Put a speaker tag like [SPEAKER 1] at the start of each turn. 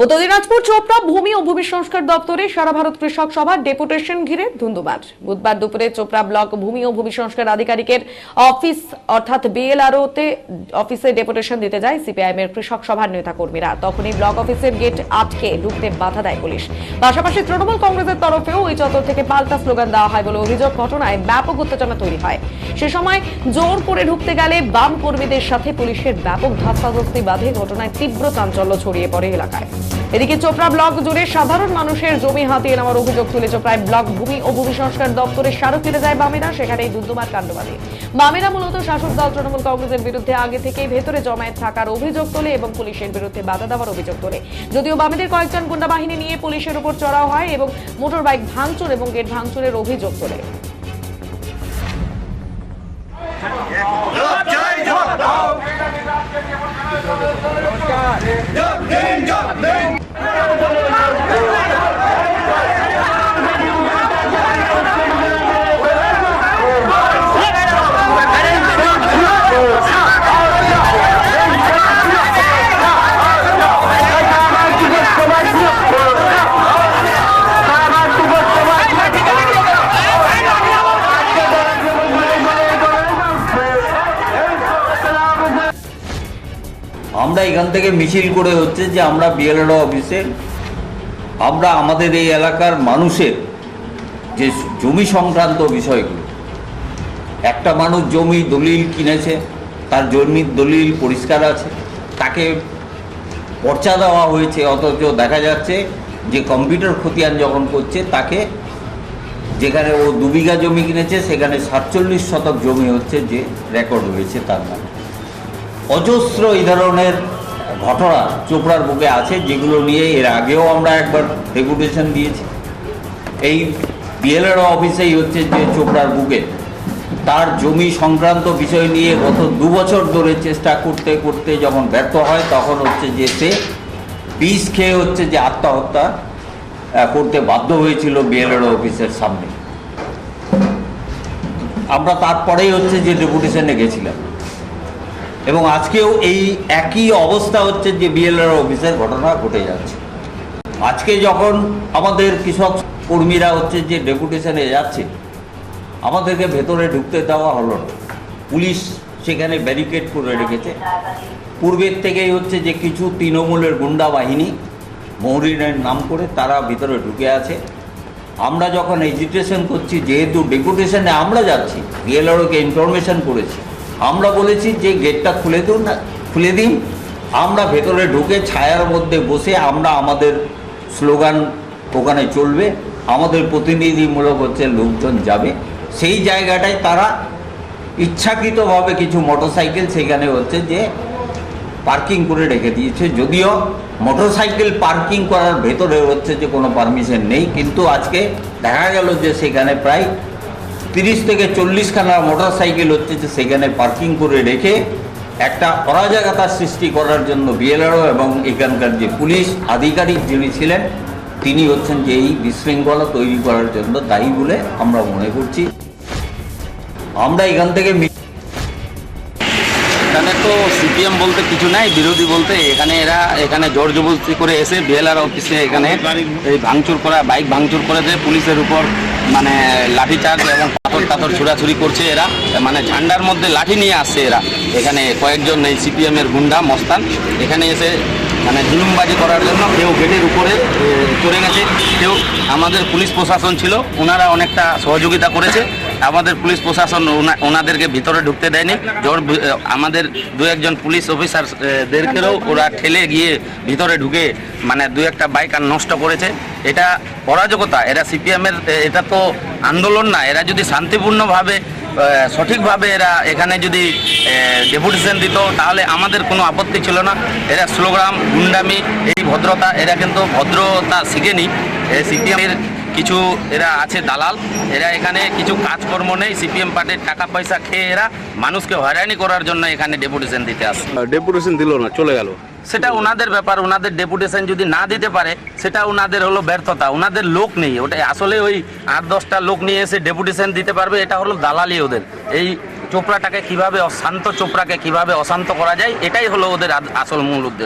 [SPEAKER 1] উত্তর দিনাজপুর চোপড়া ভূমি ও ভূমি সংস্কার দপ্তরে সারা ভারত কৃষক সভার ডেপুটেশন ঘিরে ধুন্ধুমার বুধবার দুপুরে চোপড়া ব্লক ভূমি ও ভূমি সংস্কার আধিকারিকের অফিস, অর্থাৎ বিএলআরও তে অফিসে ডেপুটেশন দিতে যায় সিপিআইএম এর কৃষক সভার নেতা কর্মীরা তখনই ব্লক অফিসের গেট আটকে ঢুকতে বাধা দেয় পুলিশ। পাশাপাশি তৃণমূল কংগ্রেসের তরফেও ওই চত্বর থেকে পাল্টা স্লোগান দেওয়া হয় বলে অভিযোগ ঘটনায় ব্যাপক উত্তেজনা তৈরি হয়। সে সময় জোর করে ঢুকতে গেলে বাম কর্মীদের সাথে পুলিশের ব্যাপক ধাস্তাধস্তি বাধে। ঘটনায় তীব্র চাঞ্চল্য ছড়িয়ে পড়ে এলাকায়। এদিকে চোপড়া ব্লক জুড়ে সাধারণ মানুষের জমি হাতিয়ে নেওয়ার অভিযোগ তুলে চোপড়ায় ব্লক ভূমি ও ভূমি সংস্কার দপ্তরে স্মারক ফিরে যায় বামেরা সেখানেই দুন্দুমার কাণ্ডবাদী। বামেরা মূলত শাসক দল তৃণমূল কংগ্রেসের বিরুদ্ধে আগে থেকেই ভেতরে জমায়েত থাকার অভিযোগ তোলে এবং পুলিশের বিরুদ্ধে বাধা দেওয়ার অভিযোগ তোলে। যদিও বামেদের কয়েকজন গুন্ডা বাহিনী নিয়ে পুলিশের উপর চড়াও হয় এবং মোটর বাইক ভাঙচুর এবং গেট ভাঙচুরের অভিযোগ তোলে।
[SPEAKER 2] আমরা এখান থেকে মিছিল করে হচ্ছে যে আমরা বিএলআরও অফিসে, আমরা আমাদের এই এলাকার মানুষের যে জমি সংক্রান্ত বিষয়গুলো, একটা মানুষ জমি দলিল কিনেছে, তার জমির দলিল পরিষ্কার আছে, তাকে পর্চা দেওয়া হয়েছে, অথচ দেখা যাচ্ছে যে কম্পিউটার খতিয়ান যখন করছে, তাকে যেখানে ও দু বিঘা জমি কিনেছে, সেখানে সাতচল্লিশ শতক জমি হচ্ছে যে রেকর্ড হয়েছে তার নামে। অজস্র এই ধরনের ঘটনা চোপড়ার বুকে আছে, যেগুলো নিয়ে এর আগেও আমরা একবার ডেপুটেশন দিয়েছি। এই বিএলআর অফিসেই হচ্ছে যে চোপড়ার বুকে। তার জমি সংক্রান্ত বিষয় নিয়ে গত দু বছর ধরে চেষ্টা করতে করতে যখন ব্যর্থ হয়, তখন হচ্ছে যে সে বিষ খেয়ে হচ্ছে যে আত্মহত্যা করতে বাধ্য হয়েছিল বিএলআর অফিসের সামনে। আমরা তারপরেই হচ্ছে যে ডেপুটেশনে গেছিলাম। এবং আজকেও এই একই অবস্থা হচ্ছে যে বিএলআর অফিসের ঘটনা ঘটে যাচ্ছে। আজকে যখন আমাদের কৃষক কর্মীরা হচ্ছে যে ডেপুটেশনে যাচ্ছে, আমাদেরকে ভেতরে ঢুকতে দেওয়া হলো না। পুলিশ সেখানে ব্যারিকেড করে রেখেছে। পূর্বের থেকেই হচ্ছে যে কিছু তৃণমূলের গুন্ডা বাহিনী মহরিনের নাম করে তারা ভিতরে ঢুকে আছে। আমরা যখন এজিটেশন করছি, যেহেতু ডেপুটেশনে আমরা যাচ্ছি বিএলআরওকে ইনফরমেশন করেছি আমরা বলেছি যে গেটটা খুলে দিন না, খুলে দিন। আমরা ভেতরে ঢুকে ছায়ার মধ্যে বসে আমরা আমাদের স্লোগান ওখানে চলবে। আমাদের প্রতিনিধিমূলক হচ্ছে লোকজন যাবে। সেই জায়গাটায় তারা ইচ্ছাকৃতভাবে কিছু মোটরসাইকেল সেখানে হচ্ছে যে পার্কিং করে রেখে দিয়েছে। যদিও মোটরসাইকেল পার্কিং করার ভেতরে হচ্ছে যে কোনো পারমিশন নেই, কিন্তু আজকে দেখা গেল যে সেখানে প্রায় তিরিশ থেকে চল্লিশখানা মোটর সাইকেল হচ্ছে সেখানে পার্কিং করে রেখে একটা অরাজকতার সৃষ্টি করার জন্য বিএলআরও এবং এখানকার যে পুলিশ আধিকারিক যিনি ছিলেন, তিনি হচ্ছেন যে এই বিশৃঙ্খলা তৈরি করার জন্য দায়ী বলে আমরা মনে করছি। আমরা এখান থেকে
[SPEAKER 3] এখানে তো সিপিএম বলতে কিছু নাই, বিরোধী বলতে এখানে এরা এখানে জোর জবরদস্তি করে এসে বিএলআর অফিসে এখানে এই ভাঙচুর করা, বাইক ভাঙচুর করে দেয় পুলিশের উপর মানে লাঠিচার্জ এবং পাথর টাথর ছুড়াছুড়ি করছে এরা। মানে ঝান্ডার মধ্যে লাঠি নিয়ে আসছে এরা। এখানে কয়েকজন এই সিপিএম এর গুন্ডা মস্তান, এখানে এসে মানে জুলুমবাজি করার জন্য কেউ গেটের উপরে চড়ে গেছে। কেউ আমাদের পুলিশ প্রশাসন ছিল ওনারা অনেকটা সহযোগিতা করেছে। আমাদের পুলিশ প্রশাসন ওনা- ওনাদেরকে ভিতরে ঢুকতে দেয়নি। জোর আমাদের দু একজন পুলিশ অফিসারদেরকেও ওরা ঠেলে গিয়ে ভিতরে ঢুকে মানে দু একটা বাইক আর নষ্ট করেছে। এটা অরাজকতা, এরা সিপিএমের এটা তো আন্দোলন না, এরা যদি শান্তিপূর্ণভাবে সঠিকভাবে এরা এখানে যদি ডেপুটেশন দিত, তাহলে আমাদের কোনো আপত্তি ছিল না। এরা স্লোগ্রাম গুন্ডামি, এই ভদ্রতা, এরা কিন্তু ভদ্রতা শিখেনি। সিপিএমের কিছু এরা আছে দালাল এরা এখানে কিছু কাজকর্ম নেই সিপিএম পার্টির টাকা পয়সা খেয়ে এরা মানুষকে হয়রানি করার জন্য এখানে ডেপুটেশন দিতে আসে।
[SPEAKER 4] ডেপুটেশন দিল না চলে গেল।
[SPEAKER 3] সেটা ওনাদের ব্যাপার ওনাদের ডেপুটেশন যদি না দিতে পারে সেটা ওনাদের হলো ব্যর্থতা ওনাদের লোক নেই। ওটা আসলে ওই আট দশটা লোক নিয়ে এসে ডেপুটেশন দিতে পারবে এটা হলো দালালি ওদের। এই চোপড়াটাকে কীভাবে অশান্ত চোপড়াকে কীভাবে অশান্ত করা যায় এটাই হলো ওদের আসল মূল উদ্দেশ্য।